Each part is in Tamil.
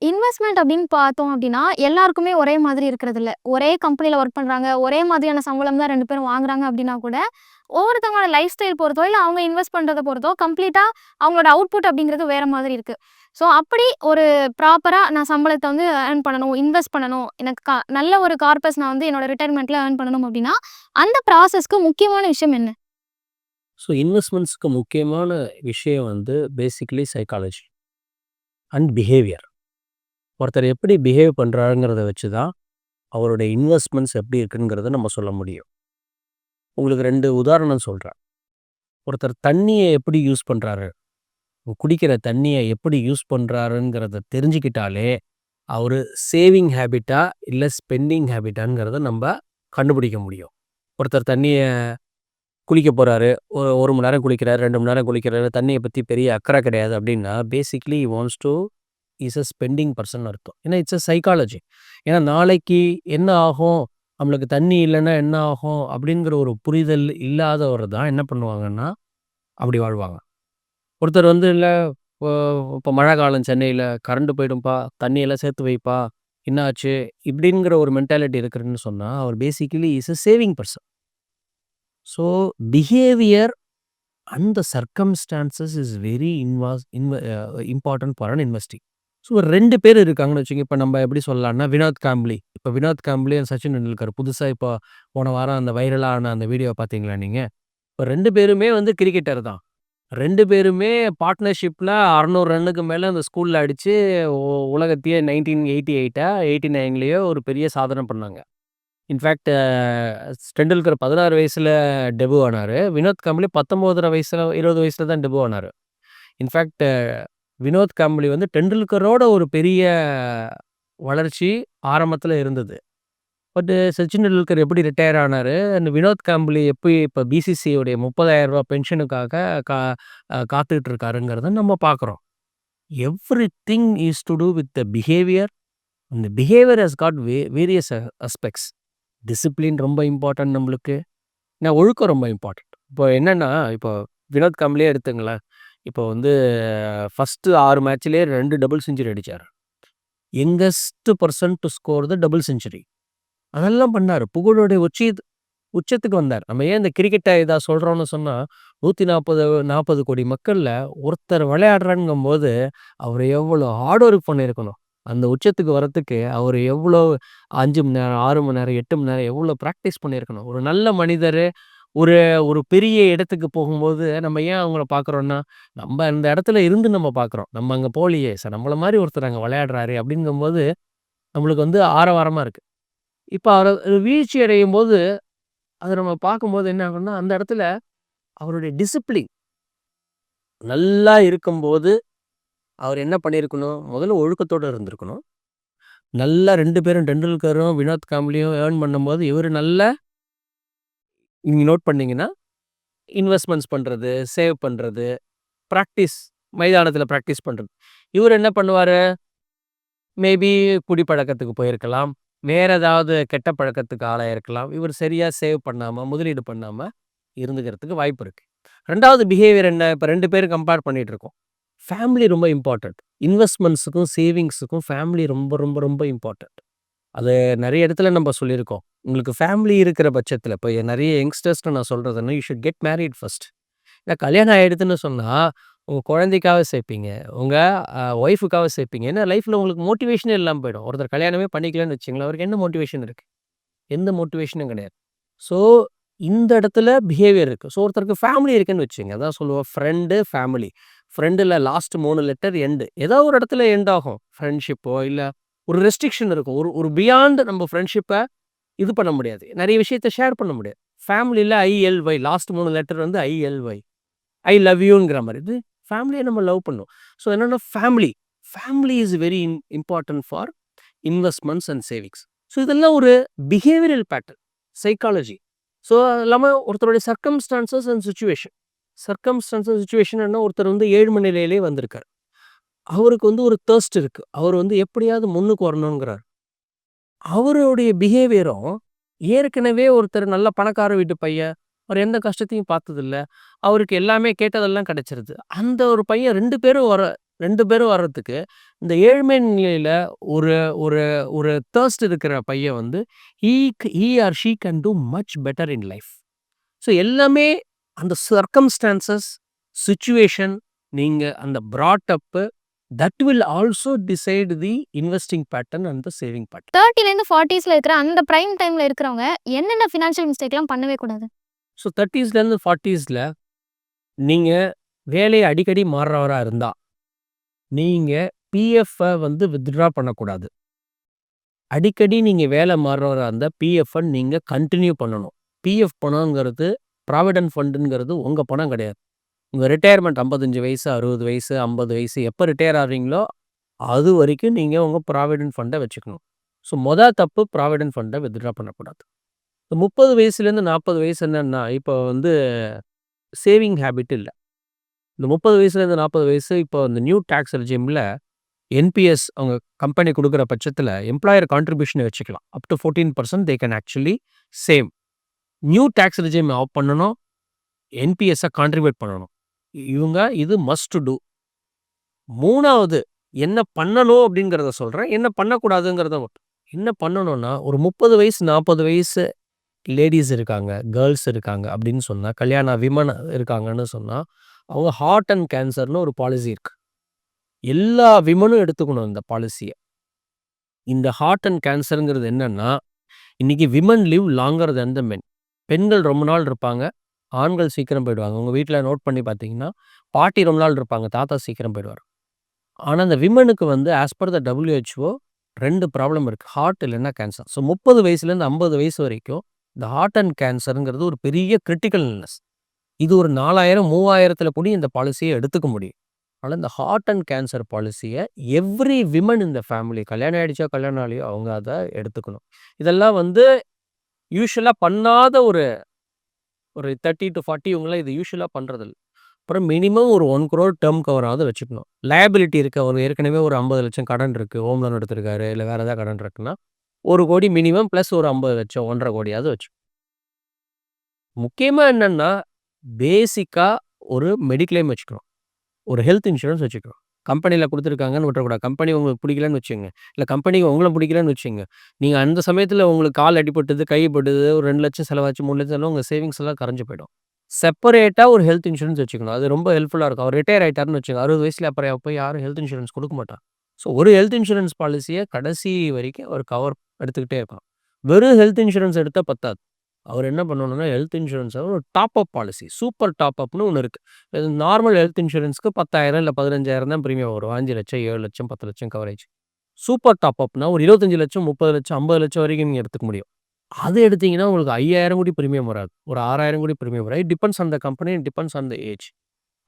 இன்வெஸ்ட்மெண்ட் அப்படின்னு பார்த்தோம் அப்படின்னா, எல்லாருக்குமே ஒரே மாதிரி இருக்கிறதில்ல. ஒரே கம்பெனியில் ஒர்க் பண்ணுறாங்க ஒரே மாதிரியான சம்பளம் தான் ரெண்டு பேரும் வாங்குறாங்க அப்படின்னா கூட, ஒவ்வொருத்தவங்களோட லைஃப் ஸ்டைல் பொறுத்தோ, இல்லை அவங்க இன்வெஸ்ட் பண்ணுறதை பொறுத்தோ, கம்ப்ளீட்டாக அவங்களோட அவுட்புட் அப்படிங்கிறது வேற மாதிரி இருக்கு. ஸோ, அப்படி ஒரு ப்ராப்பராக நான் சம்பளத்தை வந்து ஏர்ன் பண்ணணும், இன்வெஸ்ட் பண்ணணும், எனக்கு க நல்ல ஒரு கார்பஸ் நான் வந்து என்னோட ரிட்டயர்மென்ட்ல ஏர்ன் பண்ணணும் அப்படின்னா, அந்த ப்ராசஸ்க்கு முக்கியமான விஷயம் என்ன? ஸோ, இன்வெஸ்ட்மெண்ட்ஸ்க்கு முக்கியமான விஷயம் வந்து பேசிக்கலி சைக்காலஜி அண்ட் பிஹேவியர். ஒருத்தர் எப்படி பிஹேவ் பண்ணுறாருங்கிறத வச்சு தான், அவருடைய இன்வெஸ்ட்மெண்ட்ஸ் எப்படி இருக்குங்கிறத நம்ம சொல்ல முடியும். உங்களுக்கு ரெண்டு உதாரணம் சொல்கிறேன் ஒருத்தர் தண்ணியை எப்படி யூஸ் பண்ணுறாரு குடிக்கிற தண்ணியை எப்படி யூஸ் பண்ணுறாருங்கிறத தெரிஞ்சுக்கிட்டாலே, அவர் சேவிங் ஹேபிட்டா, இல்லை ஸ்பெண்டிங் ஹேபிட்டாங்கிறத நம்ம கண்டுபிடிக்க முடியும். ஒருத்தர் தண்ணியை குளிக்க போகிறாரு ஒரு ஒரு மணி நேரம் குளிக்கிறாரு, ரெண்டு மணி நேரம் குளிக்கிறாரு. தண்ணியை பற்றி பெரிய அக்கறை கிடையாது அப்படின்னா, basically he wants to is a spending person அர்த்தம். ஏன்னா இட்ஸ் எ சைக்காலஜி. ஏன்னா நாளைக்கு என்ன ஆகும், நம்மளுக்கு தண்ணி இல்லைன்னா என்ன ஆகும் அப்படிங்கிற ஒரு புரிதல் இல்லாதவர் தான் என்ன பண்ணுவாங்கன்னா, அப்படி வாழ்வாங்க. ஒருத்தர் வந்து இல்லை இப்போ மழை காலம் சென்னையில் கரண்ட் போயிடும்பா, தண்ணியெல்லாம் சேர்த்து வைப்பா, என்னாச்சு இப்படிங்கிற ஒரு மென்டாலிட்டி இருக்குன்னு சொன்னால் அவர் basically is a saving person so, behaviour and the is very invest இன்வ important for an investing. So, ஒரு 2 பேர் இருக்காங்கன்னு வச்சுக்கோங்க இப்போ நம்ம எப்படி சொல்லலாம்னா, வினோத் காம்ப்ளி. இப்போ வினோத் காம்ப்ளி, சச்சின் டெண்டுல்கர். புதுசாக இப்போ போன வாரம் அந்த வைரலான அந்த வீடியோ பார்த்தீங்களா நீங்கள் இப்போ ரெண்டு பேருமே வந்து கிரிக்கெட்டர் தான். ரெண்டு பேருமே பார்ட்னர்ஷிப்பில் அறநூறு ரன்னுக்கு மேலே அந்த ஸ்கூலில் அடித்து உலகத்தையே நைன்டீன் எயிட்டி உலகத்தையே 1988ஆ 89லயோ ஒரு பெரிய சாதனை பண்ணாங்க. இன்ஃபேக்ட் டெண்டுல்கர் பதினாறு வயசில் டெபு ஆனார் வினோத் காம்ப்ளி 19 வயசுல 20 வயசுல தான் டெபு ஆனார் இன்ஃபேக்ட் வினோத் கம்பளி வந்து டெண்டுல்கரோட ஒரு பெரிய வளர்ச்சி ஆரம்பத்துல இருந்தது. பட்டு சச்சின் டெண்டுல்கர் எப்படி ரிட்டையர் ஆனாரு, அண்ட் வினோத் கம்பளி எப்படி இப்போ பிசிசியுடைய முப்பதாயிரம் ரூபா பென்ஷனுக்காக கா காத்துக்கிட்டு இருக்காருங்கிறத நம்ம பார்க்குறோம். Everything is to do with the behaviour. அந்த behaviour has got way various aspects. Discipline ரொம்ப இம்பார்ட்டன்ட் நம்மளுக்கு. நான் ஒழுக்கம் ரொம்ப இம்பார்ட்டன்ட். இப்போ என்னன்னா, இப்போ வினோத் கம்பளியே எடுத்துங்களேன். இப்போ வந்து ஃபர்ஸ்ட்டு ஆறு மேட்ச்லேயே ரெண்டு டபுள் செஞ்சுரி அடித்தார் youngest person to score the double century. அதெல்லாம் பண்ணார் புகழுடைய உச்சி உச்சத்துக்கு வந்தார். நம்ம ஏன் இந்த கிரிக்கெட்டை இதாக சொல்கிறோன்னு சொன்னால் நூற்றி நாற்பது நாற்பது கோடி மக்களில் ஒருத்தர் விளையாடுறாங்கும்போது, அவர் எவ்வளோ ஹார்ட் ஒர்க் பண்ணியிருக்கணும். அந்த உச்சத்துக்கு வரத்துக்கு அவர் எவ்வளோ அஞ்சு மணி நேரம், ஆறு மணி நேரம், எட்டு மணி நேரம் எவ்வளோ ப்ராக்டிஸ் பண்ணியிருக்கணும். ஒரு நல்ல மனிதர் ஒரு ஒரு பெரிய இடத்துக்கு போகும்போது, நம்ம ஏன் அவங்கள பார்க்குறோன்னா நம்ம அந்த இடத்துல இருந்து நம்ம பார்க்குறோம். நம்ம அங்கே போலியே, சார் நம்மள மாதிரி ஒருத்தர் அங்கே விளையாடுறாரு அப்படிங்கும்போது, நம்மளுக்கு வந்து ஆரவாரமாக இருக்குது இப்போ அவர் வீழ்ச்சி அடையும் போது அதை நம்ம பார்க்கும்போது என்ன ஆகும்னா, அந்த இடத்துல அவருடைய டிசிப்ளின் நல்லா இருக்கும்போது, அவர் என்ன பண்ணியிருக்கணும், முதல்ல ஒழுக்கத்தோடு இருந்திருக்கணும். நல்லா ரெண்டு பேரும் டெண்டுல்கரும், வினோத் காம்ப்ளியும் ஏர்ன் பண்ணும்போது, இவரு நல்ல நீங்கள் நோட் பண்ணீங்கன்னா, இன்வெஸ்ட்மெண்ட்ஸ் பண்ணுறது சேவ் பண்ணுறது ப்ராக்டிஸ் மைதானத்தில் ப்ராக்டிஸ் பண்ணுறது இவர் என்ன பண்ணுவார் மேபி குடிப்பழக்கத்துக்கு போயிருக்கலாம். வேறு ஏதாவது கெட்ட பழக்கத்துக்கு ஆளாயிருக்கலாம். இவர் சரியாக சேவ் பண்ணாமல் முதலீடு பண்ணாமல் இருந்துக்கிறதுக்கு வாய்ப்பு இருக்குது ரெண்டாவது பிஹேவியர் என்ன, இப்போ ரெண்டு பேரும் கம்பேர் பண்ணிகிட்ருக்கோம் இருக்கோம். ஃபேமிலி ரொம்ப இம்பார்ட்டண்ட் இன்வெஸ்ட்மெண்ட்ஸுக்கும், சேவிங்ஸுக்கும் ஃபேமிலி ரொம்ப ரொம்ப ரொம்ப இம்பார்ட்டண்ட் அது நிறைய இடத்துல நம்ம சொல்லியிருக்கோம். உங்களுக்கு ஃபேமிலி இருக்கிற பட்சத்தில் இப்போ நிறைய யங்ஸ்டர்ஸ்ட்ட நான் சொல்கிறதுன்னா you should get married first. ஏன்னா கல்யாணம் ஆகிடுதுன்னு சொன்னால் உங்கள் குழந்தைக்காக சேர்ப்பீங்க. உங்கள் ஒய்ஃபுக்காக சேர்ப்பீங்க. ஏன்னா லைஃப்பில் உங்களுக்கு மோட்டிவேஷனே இல்லாமல் போயிடும். ஒருத்தர் கல்யாணமே பண்ணிக்கலன்னு வச்சிங்களா அவருக்கு என்ன மோட்டிவேஷன் இருக்குது எந்த மோட்டிவேஷனும் கிடையாது. ஸோ, இந்த இடத்துல பிஹேவியர் இருக்குது ஸோ, ஒருத்தருக்கு ஃபேமிலி இருக்குன்னு வச்சுங்க அதான் சொல்லுவோம் ஃப்ரெண்டு, ஃபேமிலி. ஃப்ரெண்டில் லாஸ்ட் மூணு லெட்டர் எண்டு ஏதோ ஒரு இடத்துல எண்ட் ஆகும். ஃப்ரெண்ட்ஷிப்போ இல்லை ஒரு ரெஸ்ட்ரிக்ஷன் இருக்கும். ஒரு ஒரு பியாண்ட் நம்ம ஃப்ரெண்ட்ஷிப்ப இது பண்ண முடியாது. நிறைய விஷயத்த ஷேர் பண்ண முடியாது. ஃபேமிலில ஐஎல்ஒய் லாஸ்ட் மூணு லெட்டர் வந்து ஐஎல்ஒய். ஐ லவ் யூங்கிற மாதிரி இது ஃபேமிலிய நம்ம லவ் பண்ணும். ஸோ, என்னன்னா family. Family is very in important for investments and savings. So, இதெல்லாம் ஒரு பிஹேவியரல் பேட்டர்ன். சைக்காலஜி. ஸோ, அது இல்லாம ஒருத்தருடைய circumstances and situation circumstances situation என்ன ஒருத்தர் வந்து ஏழ்மை நிலையிலே வந்திருக்காரு. அவருக்கு வந்து ஒரு தேர்ஸ்ட் இருக்கு. அவர் வந்து எப்படியாவது முன்னுக்கு வரணுங்கிறாரு. அவருடைய பிஹேவியரும் ஏற்கனவே ஒருத்தர் நல்ல பணக்கார வீட்டு பையன். அவர் எந்த கஷ்டத்தையும் பார்த்ததில்ல. அவருக்கு எல்லாமே கேட்டதெல்லாம் கிடைச்சிருது. அந்த ஒரு பையன் ரெண்டு பேரும் வர ரெண்டு பேரும் வர்றதுக்கு இந்த ஏழ்மை நிலையில ஒரு ஒரு ஒரு தேர்ஸ்ட் இருக்கிற பையன் வந்து he he or she can do much better in life so எல்லாமே அந்த சர்க்கம்ஸ்டான்சஸ் சுச்சுவேஷன் நீங்கள் அந்த brought up that will also decide the investing pattern and the saving pattern தேர்ட்டிலேருந்து ஃபார்ட்டிஸில் இருக்கிற அந்த ப்ரைம் டைமில் இருக்கிறவங்க என்னென்ன ஃபினான்ஷியல் மிஸ்டேக்லாம் பண்ணவே கூடாது. ஸோ தேர்ட்டீஸ்லேருந்து ஃபார்ட்டீஸில் நீங்கள் வேலையை அடிக்கடி மாறுறவராக இருந்தால் நீங்கள் பிஎஃப்பை வந்து வித்ட்ரா பண்ணக்கூடாது. அடிக்கடி நீங்கள் வேலை மாறுறவராக இருந்தால் பிஎஃப்பை நீங்கள் கண்டினியூ பண்ணணும். பிஎஃப் பணங்கிறது ப்ராவிடன்ட் ஃபண்டுங்கிறது உங்கள் பணம் கிடையாது. உங்கள் ரிட்டையர்மெண்ட் ஐம்பத்தஞ்சு வயசு அறுபது வயசு ஐம்பது வயசு எப்போ ரிட்டையர் ஆகிறீங்களோ அது வரைக்கும் நீங்கள் உங்கள் ப்ராவிடன்ட் ஃபண்டை வச்சுக்கணும். ஸோ மொதல் தப்பு ப்ராவிடென்ட் ஃபண்டை வித்ட்ரா பண்ணக்கூடாது. இந்த முப்பது வயசுலேருந்து நாற்பது வயசு என்னன்னா இப்போ வந்து சேவிங் ஹேபிட் இல்லை. இந்த முப்பது வயசுலேருந்து நாற்பது வயசு இப்போ இந்த நியூ டேக்ஸ் ரெஜிமில் என்பிஎஸ் அவங்க கம்பெனி கொடுக்குற பட்சத்தில் எம்ப்ளாயர் கான்ட்ரிபியூஷனை வச்சுக்கலாம். Up to fourteen percent they can actually same new tax regime off பண்ணணும் என்பிஎஸ்ஸை கான்ட்ரிபியூட் பண்ணணும். இவங்க இது மஸ்ட் டூ மூணாவது என்ன பண்ணணும் அப்படிங்கிறத சொல்கிறேன் என்ன பண்ணக்கூடாதுங்கிறத என்ன பண்ணணும்னா ஒரு முப்பது வயசு நாற்பது வயசு லேடிஸ் இருக்காங்க கேர்ள்ஸ் இருக்காங்க அப்படின்னு சொன்னால் கல்யாண விமன் இருக்காங்கன்னு சொன்னால் அவங்க ஹார்ட் அண்ட் கேன்சர்னு ஒரு பாலிசி இருக்கு. எல்லா விமனும் எடுத்துக்கணும் இந்த பாலிசியை இந்த ஹார்ட் அண்ட் கேன்சருங்கிறது என்னன்னா இன்னைக்கு women live longer than the men பெண்கள் ரொம்ப நாள் இருப்பாங்க ஆண்கள் சீக்கிரம் போயிடுவாங்க. உங்கள் வீட்டில் நோட் பண்ணி பார்த்தீங்கன்னா பாட்டி ரொம்ப நாள் இருப்பாங்க. தாத்தா சீக்கிரம் போயிடுவார். ஆனால் அந்த விமனுக்கு வந்து ஆஸ் பர் த டபிள்யூஹெச்ஓ ரெண்டு ப்ராப்ளம் இருக்குது ஹார்ட் இல்லைன்னா கேன்சர் ஸோ முப்பது வயசுலேருந்து ஐம்பது வயசு வரைக்கும் இந்த ஹார்ட் அண்ட் கேன்சருங்கிறது ஒரு பெரிய கிரிட்டிக்கல் இல்னஸ் இது ஒரு நாலாயிரம் மூவாயிரத்தில் கூட இந்த பாலிசியை எடுத்துக்க முடியும். ஆனால் இந்த ஹார்ட் அண்ட் கேன்சர் பாலிசியை எவ்ரி விமன் இந்த ஃபேமிலி கல்யாணம் ஆயிடுச்சா கல்யாணம் ஆலையோ அவங்க அதை எடுத்துக்கணும். இதெல்லாம் வந்து யூஸ்வலாக பண்ணாத ஒரு ஒரு தேர்ட்டி டு ஃபார்ட்டி இவங்களாம் இது யூஸ்வலாக பண்ணுறதில்ல அப்புறம் மினிமம் ஒரு ஒன் குரோர் டேர்ம் கவராவது வச்சுக்கணும். லயபிலிட்டி இருக்க. ஒரு ஏற்கனவே ஒரு ஐம்பது லட்சம் கடன் இருக்குது ஹோம் லோன் எடுத்திருக்காரு. இல்லை வேறு ஏதாவது கடன் இருக்குன்னா ஒரு கோடி மினிமம் ப்ளஸ் ஒரு ஐம்பது லட்சம் ஒன்றரை கோடியாவது வச்சு முக்கியமாக என்னென்னா பேசிக்காக ஒரு மெடிக்ளைம் வச்சுக்கிறோம் ஒரு ஹெல்த் இன்சூரன்ஸ் வச்சுக்கிறோம் கம்பெனியில் கொடுத்துருக்காங்கன்னு விட்டுறக்கூடாது கம்பெனி உங்களுக்கு பிடிக்கலன்னு வச்சுங்க இல்லை கம்பெனிக்கு உங்களை பிடிக்கலன்னு வச்சுங்க நீங்கள் அந்த சமயத்தில் உங்களுக்கு கால் அடிபட்டது கைப்பட்டது ஒரு ரெண்டு லட்சம் செலவாச்சு மூணு லட்சம் செலவு உங்கள் சேவிங்ஸ் எல்லாம் கரைஞ்சு போயிடும். செப்பரேட்டாக ஒரு ஹெல்த் இன்சூரன்ஸ் வச்சுக்கணும். அது ரொம்ப ஹெல்ப்ஃபுல்லாக இருக்கும். அவர் ரிட்டையர் ஆகிட்டாருன்னு வச்சுங்க அறுபது வயசில் அப்புறம் போய் யாரும் ஹெல்த் இன்சூரன்ஸ் கொடுக்க மாட்டான். ஸோ ஒரு ஹெல்த் இன்சூரன்ஸ் பாலிசியை கடைசி வரைக்கும் ஒரு கவர் எடுத்துக்கிட்டே இருப்பான். வெறும் ஹெல்த் இன்சூரன்ஸ் எடுத்தால் பத்தாது. அவர் என்ன பண்ணணும்னா ஹெல்த் இன்சூரன்ஸ் ஒரு top up policy super top அப்னு ஒன்று இருக்குது நார்மல் ஹெல்த் இன்சூரன்ஸ்க்கு பத்தாயிரம் இல்லை பதினஞ்சாயிரம் தான் ப்ரீமியம் வரும். அஞ்சு லட்சம் ஏழு லட்சம் பத்து லட்சம் கவரேஜ் சூப்பர் டாப் அப்னா ஒரு இருபத்தஞ்சு லட்சம் முப்பது லட்சம் ஐம்பது லட்சம் வரைக்கும் நீங்கள் எடுத்துக்க முடியும். அது எடுத்தீங்கன்னா உங்களுக்கு ஐயாயிரம் கோடி ப்ரீமியம் வராது. ஒரு ஆறாயிரம் கோடி ப்ரீமியம் வராது. Depends on the company depends on the age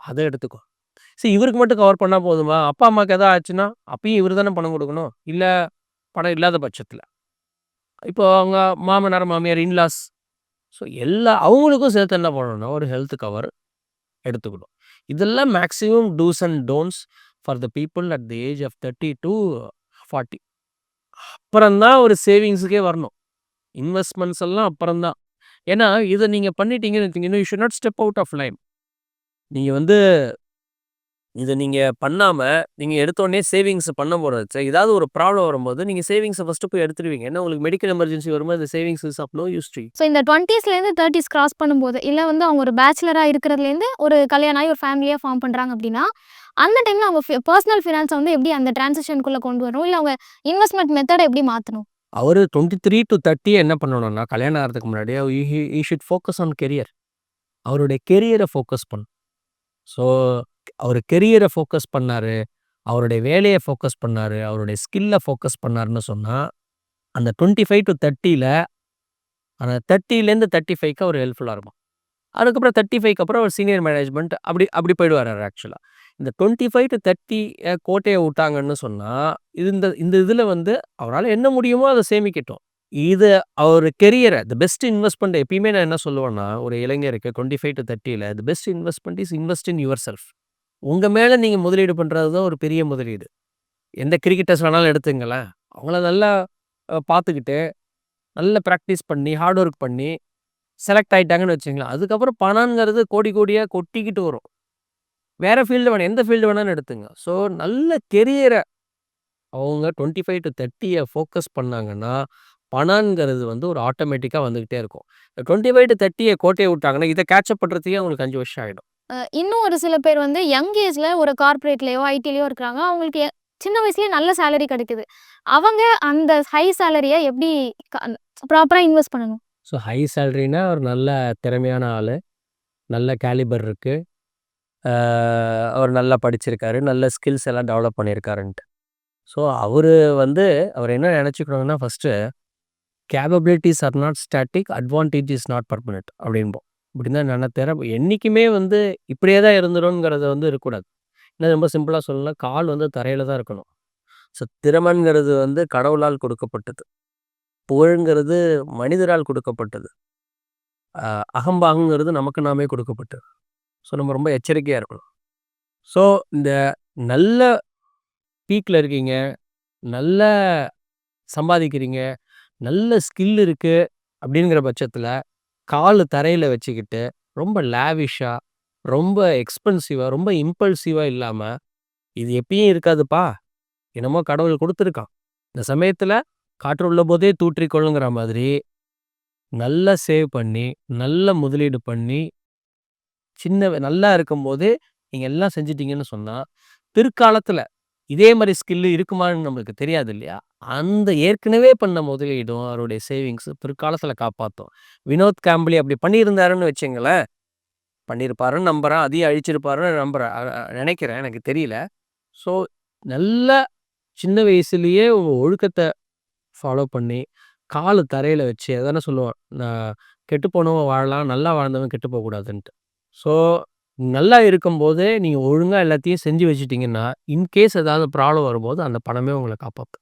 அதை எடுத்துக்கோ. சரி இவருக்கு மட்டும் கவர் பண்ணால் போதுமா? அப்பா அம்மாவுக்கு எதாவது ஆச்சுன்னா அப்பயும் இவர் தானே பணம் கொடுக்கணும். இல்லை பணம் இல்லாத பட்சத்தில். இப்போ அவங்க மாமனார் மாமியார் இன்லாஸ் ஸோ எல்லா அவங்களுக்கும் சேர்த்து என்ன பண்ணணும்னா ஒரு ஹெல்த் கவர் எடுத்துக்கணும். இதெல்லாம் maximum dos and don'ts for the people at the age of thirty to forty அப்புறம்தான் ஒரு சேவிங்ஸுக்கே வரணும். இன்வெஸ்ட்மெண்ட்ஸ் எல்லாம் அப்புறம்தான். ஏன்னா இதை நீங்கள் பண்ணிட்டீங்கன்னு வச்சிங்கன்னா you should not step out of line நீங்கள் வந்து இதை நீங்கள் பண்ணாமல் நீங்கள் எடுத்தோடனே சேவிங்ஸ் பண்ண போகிறது ஏதாவது ஒரு ப்ராப்ளம் வரும்போது நீங்கள் சேவிங்ஸை ஃபஸ்ட்டு போய் எடுத்துருவீங்க. ஏன்னா உங்களுக்கு மெடிக்கல் எமர்ஜென்சி வரும்போது இந்த savings is of no use to so இந்த டுவெண்ட்டீஸ்லேருந்து தேர்ட்டிஸ் கிராஸ் பண்ணும்போது இல்லை வந்து அவங்க ஒரு பேச்சுலராக இருக்கிறதுலேருந்து ஒரு கல்யாணம் ஆகி ஒரு ஃபேமிலியாக ஃபார்ம் பண்ணுறாங்க அப்படின்னா அந்த டைமில் அவங்க பர்சனல் ஃபினான்ஸை வந்து எப்படி அந்த டிரான்சாக்ஷனுக்குள்ளே கொண்டு வரணும்? இல்லை அவங்க இன்வெஸ்ட்மெண்ட் மெத்தடை எப்படி மாற்றணும் அவர் டுவெண்ட்டி த்ரீ டு தேர்ட்டி என்ன பண்ணணும்னா கல்யாணம் ஆகிறதுக்கு முன்னாடியே he should focus on career அவருடைய கெரியரை ஃபோக்கஸ் பண்ணும் ஸோ அவர் கெரியரை ஃபோக்கஸ் பண்ணார். அவருடைய வேலையை ஃபோக்கஸ் பண்ணார். அவருடைய ஸ்கில்லை ஃபோக்கஸ் பண்ணாருன்னு சொன்னால் அந்த டுவெண்ட்டி ஃபைவ் டு தேர்ட்டியில் அந்த தேர்ட்டிலேருந்து தேர்ட்டி ஃபைவ்க்கு அவர் ஹெல்ப்ஃபுல்லாக இருக்கும் அதுக்கப்புறம் தேர்ட்டி ஃபைவ்க்கு அப்புறம் அவர் சீனியர் மேனேஜ்மெண்ட் அப்படி அப்படி போயிடுவார் ஆக்சுவலாக இந்த டுவெண்ட்டி ஃபைவ் டு தேர்ட்டி கோட்டையை விட்டாங்கன்னு சொன்னால் இது இந்த இந்த இதில் வந்து அவரால் என்ன முடியுமோ அதை சேமிக்கட்டும். இது அவர் கெரியரை த பெஸ்ட் இன்வெஸ்ட்மெண்ட் எப்பயுமே நான் என்ன சொல்லுவேன்னா ஒரு இளைஞருக்கு twenty five to தேர்ட்டியில் the best investment is invest in yourself உங்கள் மேலே நீங்கள் முதலீடு பண்ணுறது தான் ஒரு பெரிய முதலீடு. எந்த கிரிக்கெட்டர்ஸ் வேணாலும் எடுத்துங்களேன் அவங்கள நல்லா பார்த்துக்கிட்டு நல்ல ப்ராக்டிஸ் பண்ணி ஹார்ட் ஒர்க் பண்ணி செலக்ட் ஆகிட்டாங்கன்னு வச்சுங்களேன் அதுக்கப்புறம் பணங்கிறது கோடி கோடியாக கொட்டிக்கிட்டு வரும். வேறு ஃபீல்டு வேணும் எந்த ஃபீல்டு வேணாலும் எடுத்துங்க. ஸோ நல்ல கெரியரை அவங்க டுவெண்ட்டி ஃபைவ் டு தேர்ட்டியை ஃபோக்கஸ் பண்ணாங்கன்னா, பணங்கிறது வந்து ஒரு ஆட்டோமேட்டிக்காக வந்துக்கிட்டே இருக்கும். டுவெண்ட்டி ஃபைவ் டு தேர்ட்டியை கோட்டையை விட்டாங்கன்னா, இதை கேட்சப் பண்ணுறதுக்கே அவங்களுக்கு அஞ்சு வருஷம் ஆகிடும் இன்னும் ஒரு சில பேர் வந்து யங் ஏஜ்ல ஒரு கார்பரேட்லயோ ஐடிலயோ இருக்கிறாங்க. அவங்களுக்கு சின்ன வயசுலயே நல்ல சேலரி கிடைக்குது. அவங்க அந்த ஹை சேலரிய எப்படி க ப்ராப்பரா இன்வெஸ்ட் பண்ணணும்? ஸோ ஹை சேலரினா ஒரு நல்ல திறமையான ஆள் நல்ல கேலிபர் இருக்கு. அவர் நல்லா படிச்சிருக்காரு. நல்ல ஸ்கில்ஸ் எல்லாம் டெவலப் பண்ணியிருக்காருன்ட்டு. ஸோ அவர் வந்து அவர் என்ன நெனச்சுக்கணும்னா first capabilities are not static, advantage is not permanent அப்படின்போம் இப்படின்னு தான் நினைத்தேன் என்றைக்குமே என்னைக்குமே வந்து இப்படியே தான் இருந்துடும்ங்கிறத வந்து இருக்கக்கூடாது. இன்னும் ரொம்ப சிம்பிளாக சொல்லணும்னா கால் வந்து தரையில் தான் இருக்கணும். ஸோ திறமைங்கிறது வந்து கடவுளால் கொடுக்கப்பட்டது. புகழ்ங்கிறது மனிதரால் கொடுக்கப்பட்டது. அகம்பாகங்கிறது நமக்கு நாமே கொடுக்கப்பட்டது. ஸோ நம்ம ரொம்ப எச்சரிக்கையாக இருக்கணும். ஸோ இந்த நல்ல பீக்கில் இருக்கீங்க. நல்ல சம்பாதிக்கிறீங்க. நல்ல ஸ்கில் இருக்குது அப்படிங்கிற பட்சத்தில் கால் தரையில வச்சுக்கிட்டு, ரொம்ப லேவிஷா, ரொம்ப எக்ஸ்பென்சிவாக ரொம்ப இம்பல்சிவாக இல்லாம, இது எப்பயும் இருக்காதுப்பா. என்னமோ கடவுள் கொடுத்துருக்கான் இந்த சமயத்தில் காற்று உள்ளபோதே தூற்றிக்கொள்ளுங்கிற மாதிரி, நல்லா சேவ் பண்ணி, நல்ல முதலீடு பண்ணி, சின்ன நல்லா இருக்கும்போதே நீங்க எல்லாம் செஞ்சுட்டீங்கன்னு சொன்னா, பிற்காலத்தில் இதே மாதிரி ஸ்கில்லு இருக்குமான்னு நம்மளுக்கு தெரியாது இல்லையா? அந்த ஏற்கனவே பண்ண முதலீடும், அவருடைய சேவிங்ஸ் பிற்காலத்தில் காப்பாற்றும் வினோத் காம்ப்ளி அப்படி பண்ணியிருந்தாருன்னு வச்சுங்களேன் பண்ணியிருப்பாருன்னு நம்புகிறேன் அதையும் அழிச்சிருப்பாருன்னு நம்புகிறேன் நினைக்கிறேன் எனக்கு தெரியல. ஸோ நல்ல சின்ன வயசுலேயே ஒழுக்கத்தை ஃபாலோ பண்ணி, காலு தரையில் வச்சு அதானே சொல்லுவோம். நான் கெட்டு போனவன் வாழலாம். நல்லா வாழ்ந்தவன் கெட்டு போகக்கூடாதுன்ட்டு ஸோ நல்லா இருக்கும்போதே நீங்கள் ஒழுங்காக எல்லாத்தையும் செஞ்சு வச்சுட்டிங்கன்னா இன்கேஸ் ஏதாவது ப்ராப்ளம் வரும்போது அந்த பணமே உங்களை காப்பாற்றும்